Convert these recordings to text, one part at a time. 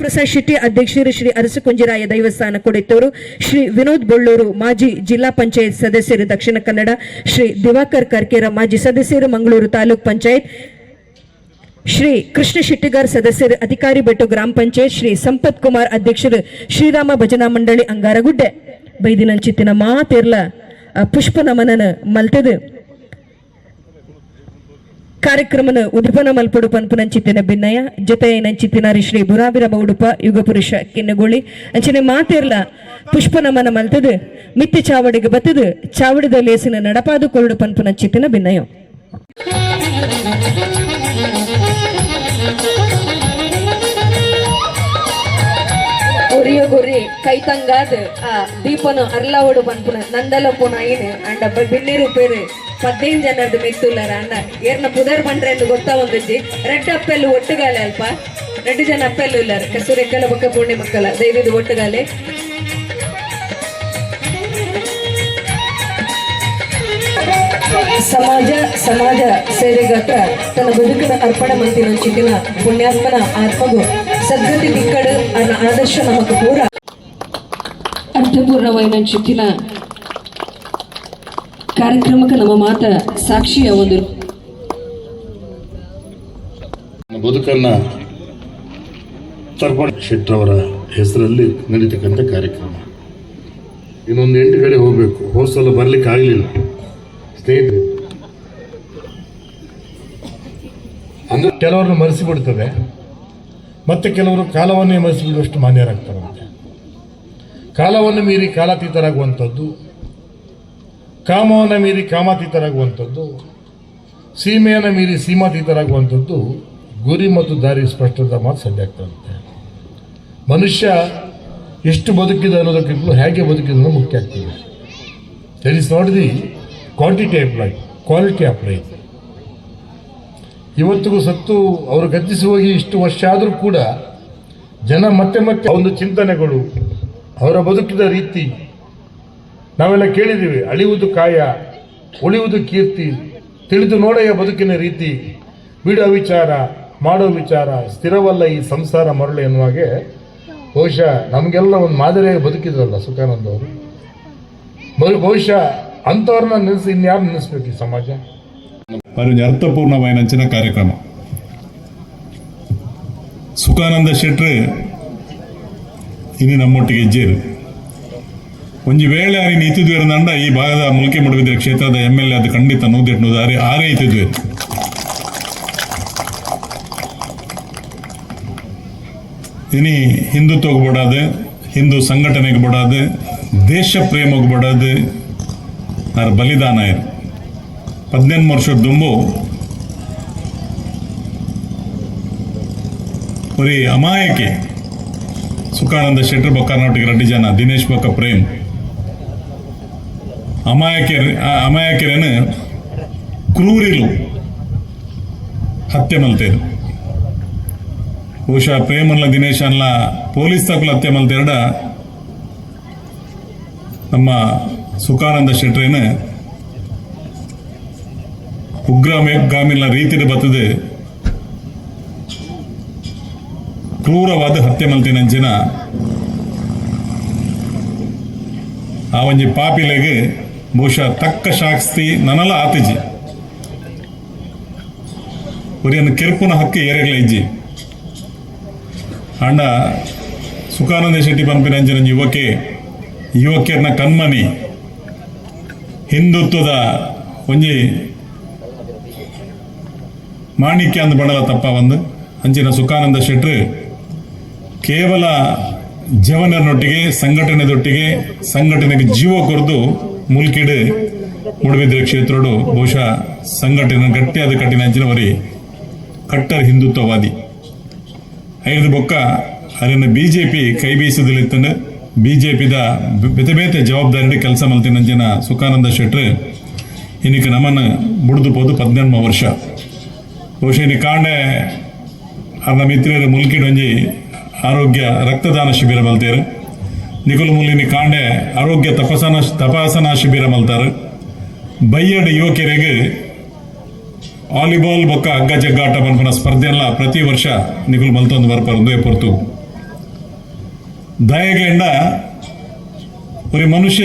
ಪ್ರಸಾದ್ ಶೆಟ್ಟಿ ಅಧ್ಯಕ್ಷರು ಶ್ರೀ ಅರಸಕುಂಜರಾಯ ದೇವಸ್ಥಾನ ಕೊಡಿತವರು ಶ್ರೀ ವಿನೋದ್ ಬೊಳ್ಳೂರು ಮಾಜಿ ಜಿಲ್ಲಾ ಪಂಚಾಯತ್ ಸದಸ್ಯರು ದಕ್ಷಿಣ ಕನ್ನಡ, ಶ್ರೀ ದಿವಾಕರ್ ಕರ್ಕೇರ ಮಾಜಿ ಸದಸ್ಯರು ಮಂಗಳೂರು ತಾಲೂಕ್ ಪಂಚಾಯತ್, ಶ್ರೀ ಕೃಷ್ಣ ಶೆಟ್ಟಿಗಾರ್ ಸದಸ್ಯರು ಅಧಿಕಾರಿ ಬೆಟ್ಟು ಗ್ರಾಮ ಪಂಚಾಯತ್, ಶ್ರೀ ಸಂಪತ್ ಕುಮಾರ್ ಅಧ್ಯಕ್ಷರು ಶ್ರೀರಾಮ ಭಜನಾ ಮಂಡಳಿ ಅಂಗಾರಗುಡ್ಡೆ. ಬೈದಿನಂಚಿತ್ತಿನ ಮಾತಿರ್ಲ ಪುಷ್ಪ ನಮನನ ಮಲ್ತದು. ಕಾರ್ಯಕ್ರಮನ ಉದ್ಘಾಟನೆ ಮಲ್ಪಡು ಪನ್ಪುನಂಚಿತ್ತಿನ ಭಿನ್ನಯ ಜೊತೆ ನಂಚಿತ್ತಿನಾರಿ ಶ್ರೀ ಬುರಾಬಿರಮ ಉಡುಪ ಯುಗಪುರುಷ ಕಿನ್ನಗೋಳಿ. ಅಂಚನೆ ಮಾತಿರ್ಲ, ಪುಷ್ಪ ನಮನ ಮಲ್ತದು, ಮಿತ್ತಿ ಚಾವಡಿಗೆ ಬತ್ತದು, ಚಾವಡಿದ ಲೇಸಿನ ನಡಪಾದು ಕೊರಡು ಪನ್ಪುನಂಚಿತ್ತಿನ ಭಿನ್ನಯ ಗುರಿ ಕೈತಂಗಾದ ಆ ದೀಪನು ಅರ್ಲಾವಡು ಪನ್ಪುನ ನಂದಲ ಪುನ ಐನು ಅಂಡ ಬಿನ್ನೇರು ಪೇರು. ಪದ್ದೇನ್ ಜನರದು ಮೆತ್ತುಲ್ಲರ ಅಂಡ ಏರ್ನ ಪುದರ್ ಬಂದ್ರೆ ಎಂದು ಗೊತ್ತಾ ಒಂದಿ ರೆಡ್ ಅಪ್ಪೆಲ್ಲು ಒಟ್ಟುಗಾಲೆ ಅಲ್ಪ. ರೆಡ್ ಜನ ಅಪ್ಪೆಲ್ಲು ಇಲ್ಲಾರ ಕಸೂರು ಎಕ್ಕಲ ಬಕ್ಕ ಪುಣ್ಯ ಮಕ್ಕಳ. ದೈವದು ಒಟ್ಟುಗಾಲೆ. ಸಮಾಜ ಸಮಾಜ ಸೇವೆಗಾತ್ರ ತನ್ನ ಬದುಕಿನ ಅರ್ಪಣೆ ಮಂತಿನ ಚಿಕ್ಕಿನ ಪುಣ್ಯಾತ್ಮನ ಆತ್ಮಗೂ ಸದ್ಗತಿ ದಿಕ್ಕಡು ಅನ್ನ ಆದರ್ಶ ನಮಗೆ ಪೂರ ಅರ್ಥಪೂರ್ಣವಾದ ಚಿಕ್ಕಿನ ಕಾರ್ಯಕ್ರಮಕ್ಕೆ ನಮ್ಮ ಮಾತ ಸಾಕ್ಷಿಯ ಒಂದು ಬದುಕನ್ನ ತರ್ಪಣ ಶೆಟ್ಟರವರ ಹೆಸರಲ್ಲಿ ನಡೀತಕ್ಕಂಥ ಕಾರ್ಯಕ್ರಮ. ಇನ್ನೊಂದು ಎಂಟು ಕಡೆ ಹೋಗಬೇಕು. ಹೋಸಲ ಬರ್ಲಿಕ್ಕೆ ಆಗಲಿಲ್ಲ. ಸ್ನೇಹಿತರೆ, ಅಂದ್ರೆ ಕೆಲವರನ್ನು ಮರೆಸಿಬಿಡ್ತದೆ ಮತ್ತೆ ಕೆಲವರು ಕಾಲವನ್ನೇ ಮರೆಸಿಬಿಡುವಷ್ಟು ಮಾನ್ಯರಾಗ್ತಾರಂತೆ. ಕಾಲವನ್ನು ಮೀರಿ ಕಾಲಾತೀತರಾಗುವಂಥದ್ದು ಕಾಮವನ್ನು ಮೀರಿ ಕಾಮಾತೀತರಾಗುವಂಥದ್ದು, ಸೀಮೆಯನ್ನು ಮೀರಿ ಸೀಮಾತೀತರಾಗುವಂಥದ್ದು ಗುರಿ ಮತ್ತು ದಾರಿ ಸ್ಪಷ್ಟದ ಮಾತು ಸದ್ಯ ಆಗ್ತದಂತೆ ಮನುಷ್ಯ ಎಷ್ಟು ಬದುಕಿದ ಅನ್ನೋದಕ್ಕಿಂತಲೂ ಹೇಗೆ ಬದುಕಿದ ಮುಖ್ಯ ಆಗ್ತದೆ. That is not the quantity life quality life ಇವತ್ತಿಗೂ ಸತ್ತು ಅವರು ಗತಿಸಿ ಹೋಗಿ ಇಷ್ಟು ವರ್ಷ ಆದರೂ ಕೂಡ ಜನ ಮತ್ತೆ ಮತ್ತೆ ಒಂದು ಚಿಂತನೆಗಳು ಅವರ ಬದುಕಿದ ರೀತಿ ನಾವೆಲ್ಲ ಕೇಳಿದ್ದೀವಿ ಅಳಿಯುವುದು ಕಾಯ ಉಳಿಯುವುದು ಕೀರ್ತಿ ತಿಳಿದು ನೋಡೆಯ ಬದುಕಿನ ರೀತಿ ಬಿಡೋ ವಿಚಾರ ಮಾಡೋ ವಿಚಾರ ಸ್ಥಿರವಲ್ಲ ಈ ಸಂಸಾರ ಮರಳು ಎನ್ನುವಾಗೆ ಬಹುಶಃ ನಮಗೆಲ್ಲ ಒಂದು ಮಾದರಿಯಾಗಿ ಬದುಕಿದ್ರಲ್ಲ ಸುಖಾನಂದ ಅವರು ಬಹು- ಬಹುಶಃ ಅಂಥವ್ರನ್ನ ನೆನೆಸಿ ಇನ್ಯಾರು ನೆನೆಸ್ಬೇಕು ಈ ಸಮಾಜ మరి అర్థపూర్ణమైన కార్యక్రమం ಸುಖಾನಂದ ಶೆಟ್ರು ಇನ್ನು ನಮ್ಮೊಟ್ಟಿಗೆ ಇಜ್ಜೇರು ಒಂಜಿ ವೇಳೆ ಅರಿ ಇತ್ತಿದ್ವೇರು ನಂಡ ಈ ಭಾಗದ ಮುಲ್ಕೆ ಮುಡುಬಿದ್ರೆ ಕ್ಷೇತ್ರದ ಎಂ ಎಲ್ ಎ ಅದು ಖಂಡಿತ ನೂದೆಟ್ನೂದು ಆರೆ ಆರೇ ಇತ್ತಿದ್ವೇರು ಇನಿ ಹಿಂದುತ್ವಕ್ಕೆ ಬಿಡೋದು ಹಿಂದೂ ಸಂಘಟನೆಗೆ ಬಿಡೋದು ದೇಶ ಪ್ರೇಮಕ್ಕೆ ಬಿಡೋದು ಅವ್ರ ಬಲಿದಾನ ಇರು ಹದಿನೆಂಟು ವರ್ಷದ ದುಂಬು. ಬರೀ ಅಮಾಯಕಿ. ಸುಖಾನಂದ ಶೆಟ್ಟರ್ ಬೊಕ್ಕ ನೊಟ್ಟಿಗೆ ರಡ್ಡಿ ಜನ, ದಿನೇಶ್ ಬೊಕ್ಕ ಪ್ರೇಮ್. ಅಮಾಯಕೆ ಅಮಾಯಕರೇನು ಕ್ರೂರಿಲು ಹತ್ಯೆ ಮಲ್ತೇರು. ಬಹುಶಃ ಪ್ರೇಮನ್ಲ ದಿನೇಶ್ ಅನ್ಲ ಪೊಲೀಸ್ ತಕುಲು ಹತ್ಯೆ ಮಲ್ತೇರಡ ನಮ್ಮ ಸುಖಾನಂದ ಶೆಟ್ರೇನು ಉಗ್ರಗಾಮಿನ ರೀತಿಯಲ್ಲಿ ಬರ್ತದೆ ಕ್ರೂರವಾದ ಹತ್ಯೆ ಮಲ್ತಿನಂಚಿನ ಆ ಒಂಜಿ ಪಾಪಿಲೆಗೆ ಬಹುಶಃ ತಕ್ಕ ಶಾಸ್ತಿ ನನಲ ಆತಿಜಿ. ಒರಿಯನ್ನು ಕೆರ್ಪುನ ಹಕ್ಕಿ ಏರೆಗ್ಲ ಇಜ್ಜಿ. ಅಣ್ಣ, ಸುಖಾನಂದ ಶೆಟ್ಟಿ ಪಂಪಿನಂಚಿನ ಯುವಕೆ, ಯುವಕಿಯರ್ನ ಕಣ್ಮನಿ, ಹಿಂದುತ್ವದ ಒಂಜಿ ಮಾಣಿಕ್ಯ ಅಂದ ಬಣ್ಣದ ತಪ್ಪ ಒಂದು. ಅಂಚಿನ ಸುಖಾನಂದ ಶೆಟ್ಟರು ಕೇವಲ ಜವನರನ್ನೊಟ್ಟಿಗೆ, ಸಂಘಟನೆದೊಟ್ಟಿಗೆ, ಸಂಘಟನೆಗೆ ಜೀವ ಕೊರೆದು ಮುಲ್ಕಿಡು ಮುಡುಬಿದ್ರೆ ಕ್ಷೇತ್ರಡು ಬಹುಶಃ ಸಂಘಟನೆ ಗಟ್ಟಿಯಾದ ಕಟ್ಟಿನ ಅಂಚಿನವರಿ ಕಟ್ಟರ್ ಹಿಂದುತ್ವವಾದಿ. ಐದು ಬೊಕ್ಕ ಅದನ್ನ ಬಿ ಜೆ ಪಿ ಕೈ ಬೀಸದಲ್ಲಿತ್ತಂದು ಬಿ ಜೆ ಪಿದ ಬೇತೆ ಬೇತೆ ಜವಾಬ್ದಾರಿ ಕೆಲಸ ಮಲ್ತಿನಂಚಿನ ಸುಖಾನಂದ ಶೆಟ್ರು, ಇನ್ನಿಕ ನಮ್ಮನ್ನು ಬುಡ್ದು ಪೋದು ಪದಿನೆಂಟು ವರ್ಷ. ಬಹುಶಃ ಇನ್ನು ಕಾಂಡೆ ಅರ್ಧ ಮಿತ್ರರ ಮುಲ್ಕಿಡೊಂಜಿ ಆರೋಗ್ಯ ರಕ್ತದಾನ ಶಿಬಿರ ಮಲ್ತೇರು ನಿಖುಲ್ಮುಲ್ಲಿನಿ ಕಾಂಡೆ ಆರೋಗ್ಯ ತಪಾಸನ ತಪಾಸಣಾ ಶಿಬಿರ ಮಲ್ತಾರೆ. ಬೈಯಡ್ ಯುವಕರಿಗೆ ವಾಲಿಬಾಲ್ ಬೊಕ್ಕ ಹಗ್ಗ ಜಗ್ಗಾಟ ಮನ್ಪನ ಸ್ಪರ್ಧೆಲ್ಲ ಪ್ರತಿ ವರ್ಷ ನಿಖುಲ್ ಮಲ್ತೊಂದು ಬರ್ಪಾರಂದು ಪೊರ್ತು ದಯಗೆಂಡ ಒರಿ ಮನುಷ್ಯ,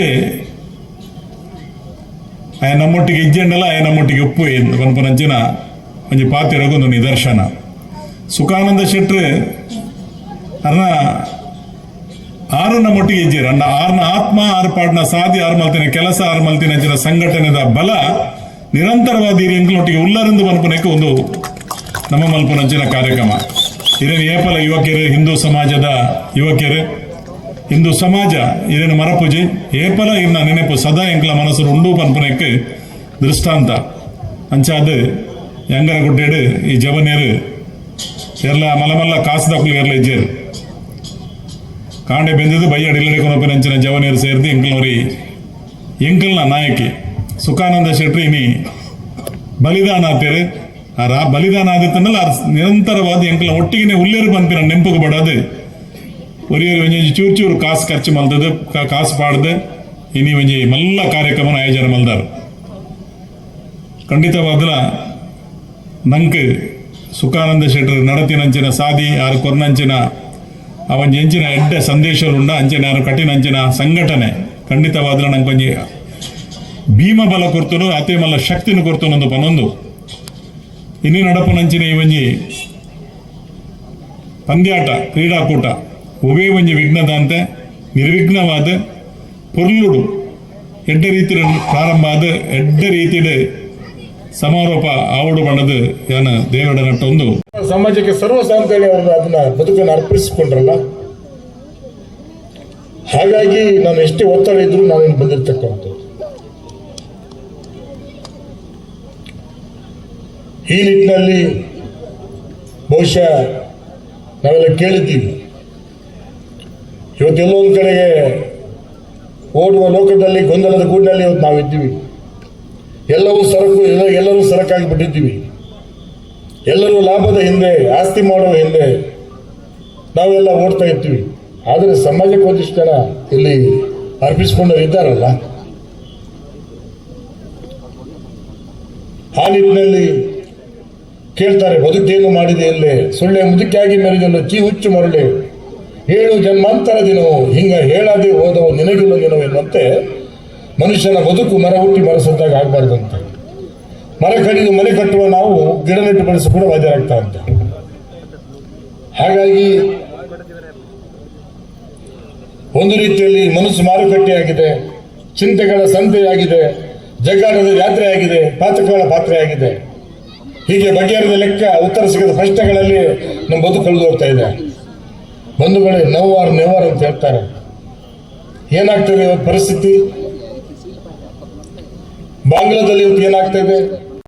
ಆಯ ನಮ್ಮೊಟ್ಟಿಗೆ ಇಜ್ಜೆಂಡಲ್ಲ, ಆಯ ನಮ್ಮೊಟ್ಟಿಗೆ ಉಪ್ಪು ಎಂದು ಪನ್ಪನಂಚಿನ ಒಂಜಿ ಪಾತಿರಗೊಂದು ನಿದರ್ಶನ. ಸುಖಾನಂದ ಶೆಟ್ರು, ಅರ್ನ ಆರು ಮೊಟ್ಟಿಗೆ ಇಜ್ಜೇರು ಆರನ ಆತ್ಮ, ಆರು ಪಾಡ್ನ ಸಾಧಿ ಆರು ಮಲ್ತಿನ ಕೆಲಸ, ಆರ್ ಮಲ್ತಿನ ಜನ ಸಂಘಟನೆದ ಬಲ, ನಿರಂತರವಾದ ಈ ಉಲ್ಲರಂದು ಮಲ್ಪನಕ್ಕೆ ಒಂದು ನಮ್ಮ ಮಲ್ಪನಂಚಿನ ಕಾರ್ಯಕ್ರಮ. ಇರೇನು ಏಪಲ ಯುವಕರು ಹಿಂದೂ ಸಮಾಜದ ಯುವಕರು ಹಿಂದೂ ಸಮಾಜ ಇರೇನು ಮರಪೂಜೆ ಏಪಲ ಇನ್ನ ನೆನಪು ಸದಾ ಎಂಕ್ಲ ಮನಸ್ಸು ಉಂಡು ಪನ್ಪನಕ್ಕೆ ದೃಷ್ಟಾಂತ. ಅಂಚಾದ ಎಂಗರ ಗುಡ್ಡೇಡು ಈ ಜವನೇರು ಎಲ್ಲ ಮಲಮಲ್ಲ ಕಾಸುದಕ್ಕಲು ಎರಲ ಇಜ್ಜೇರು ಕಾಂಡೆ ಬೆಂದಿದ್ದು ಬೈಯಡ್ ಇಲ್ಲಡೆ ಕೊನಪನಂಚಿನ ಜವನೀರು ಸೇರಿದು ಎಂಕಲ್ನವರಿ ಎಂಕಲ್ನ ನಾಯಕಿ ಸುಖಾನಂದ ಶೆಟ್ಟಿ ಇನಿ ಬಲಿದಾನ ಆತೇರು ಆ ರಾ ಬಲಿದಾನ ಆದಿತ್ತಂದಲ್ಲ ಆ ನಿರಂತರವಾದ ಎಂಕಲ್ನ ಒಟ್ಟಿಗೆ ಉಲ್ಲೇರು ಬಂತಿನ ನೆಂಪುಗೆ ಬಡದು. ಒರಿಯರು ಒಂಜಿ ಚೂರು ಚೂರು ಕಾಸು ಖರ್ಚು ಮಲ್ತದು ಕಾ- ಕಾಸು ಪಾಡ್ದು. ಇನಿ ಒಂಜಿ ಮಲ್ಲ ಕಾರ್ಯಕ್ರಮ ಆಯೋಜನೆ ಮಲ್ದಾರು. ಖಂಡಿತವಾದಲ ನಂಕ್ ಸುಖಾನಂದ ಶೆಟ್ಟರು ನಡತಿನಂಚಿನ ಸಾದಿ, ಆರು ಕೊರ್ನಂಚಿನ ಅವನ್ ಎಂಚಿನ ಎಡ್ಡೆ ಸಂದೇಶರುಂಡ ಅಂಚಿನ ಕಠಿಣ ಅಂಚಿನ ಸಂಘಟನೆ. ಖಂಡಿತವಾದ್ರೆ ನಂಗೆ ಒಂಜಿ ಭೀಮ ಬಲ ಕೊರ್ತನು ಅತೇ ಮಲ್ಲ ಶಕ್ತಿನ ಕೊರ್ತನು ಒಂದು ಪನೊಂದು. ಇನ್ನಿ ನಡಪನಂಚಿನ ಈ ಒಂಜಿ ಪಂದ್ಯಾಟ, ಕ್ರೀಡಾಕೂಟ. ಒವೇ ಒಂಜಿ ವಿಘ್ನದಂತೆ, ನಿರ್ವಿಘ್ನವಾದ, ಪೊರ್ಲುಡು. ಎಡ್ಡ ರೀತಿಯ ಪ್ರಾರಂಭ ಆದ, ಎಡ್ಡ ರೀತಿಯ ಸಮಾರೋಪ ಆವಡು ಬಣ್ಣದು ಯಾನ ದೇವಡ ನಟ್ಟೊಂದು ಸಮಾಜಕ್ಕೆ ಸರ್ವ ಅಂತೇಳಿ ಅವರು ಅದನ್ನ ಬದುಕನ್ನು ಅರ್ಪಿಸಿಕೊಂಡ್ರಲ್ಲ? ಹಾಗಾಗಿ ನಾನು ಎಷ್ಟೇ ಒತ್ತಡ ಇದ್ರು ನಾನು ಇಲ್ಲಿ ಈ ನಿಟ್ಟಿನಲ್ಲಿ ಬಹುಶಃ ನಾವೆಲ್ಲ ಕೇಳಿದ್ದೀವಿ. ಇವತ್ತೆಲ್ಲೋ ಒಂದು ಕಡೆಗೆ ಓಡುವ ಲೋಕದಲ್ಲಿ ಗೊಂದಲದ ಗೂಡಿನಲ್ಲಿ ಇವತ್ತು ನಾವಿದ್ದೀವಿ. ಎಲ್ಲವೂ ಸರಕು ಎಲ್ಲ ಸರಕಾಗಿ ಬಿಟ್ಟಿದ್ದೀವಿ ಎಲ್ಲರೂ ಲಾಭದ ಹಿಂದೆ, ಆಸ್ತಿ ಮಾಡುವ ಹಿಂದೆ ನಾವೆಲ್ಲ ಓಡ್ತಾ ಇರ್ತೀವಿ. ಆದರೆ ಸಮಾಜಕ್ಕೆ ಒಂದಿಷ್ಟು ಜನ ಇಲ್ಲಿ ಅರ್ಪಿಸಿಕೊಂಡು ಇದ್ದಾರಲ್ಲ. ಆ ನಿಟ್ಟಿನಲ್ಲಿ ಕೇಳ್ತಾರೆ, ಬದುಕೇನು ಮಾಡಿದೆ ಇಲ್ಲೇ? ಸುಳ್ಳೆ ಮುದುಕಿಯಾಗಿ ಮೆರೆದನು ಚಿ ಹುಚ್ಚು ಮರಳೆ. ಏಳು ಜನ್ಮಾಂತರ ದಿನವು, ಹಿಂಗ ಹೇಳದೆ ಹೋದವು ನಿನಗಿಲ್ಲ ದಿನವು ಎನ್ನುವಂತೆ ಮನುಷ್ಯನ ಬದುಕು ಮರ ಹುಟ್ಟಿ ಮರಸದ್ದಾಗ ಆಗಬಾರ್ದಂತೆ. ಮರ ಕಡಿದು ಮನೆ ಕಟ್ಟುವ ನಾವು ಗಿಡ ನೆಟ್ಟು ಬಳಸಿ ಕೂಡ ಬಾಧ್ಯರಾಗ್ತಾ ಅಂತ ಹಾಗಾಗಿ ಒಂದು ರೀತಿಯಲ್ಲಿ ಮನಸ್ಸು ಮಾರುಕಟ್ಟೆಯಾಗಿದೆ, ಚಿಂತೆಗಳ ಸಂತೆಯಾಗಿದೆ ಜಗ್ಗಾಟದ ಯಾತ್ರೆಯಾಗಿದೆ ಪಾತ್ರಗಳ ಪಾತ್ರೆಯಾಗಿದೆ. ಹೀಗೆ ಬಗೆಹರಿದ ಲೆಕ್ಕ ಉತ್ತರ ಸಿಗದ ಪ್ರಶ್ನೆಗಳಲ್ಲಿ ನಮ್ಮ ಬದುಕು ಕಳೆದು ಹೋಗ್ತಾ ಇದೆ. ಬಂಧುಗಳೇ ನೋವಾರ್ ನೆವರ್ ಅಂತ ಹೇಳ್ತಾರೆ. ಏನಾಗ್ತದೆ ಇವತ್ತು ಪರಿಸ್ಥಿತಿ? ಬಾಂಗ್ಲಾದಲ್ಲಿ ಇವತ್ತು ಏನಾಗ್ತಾ ಇದೆ.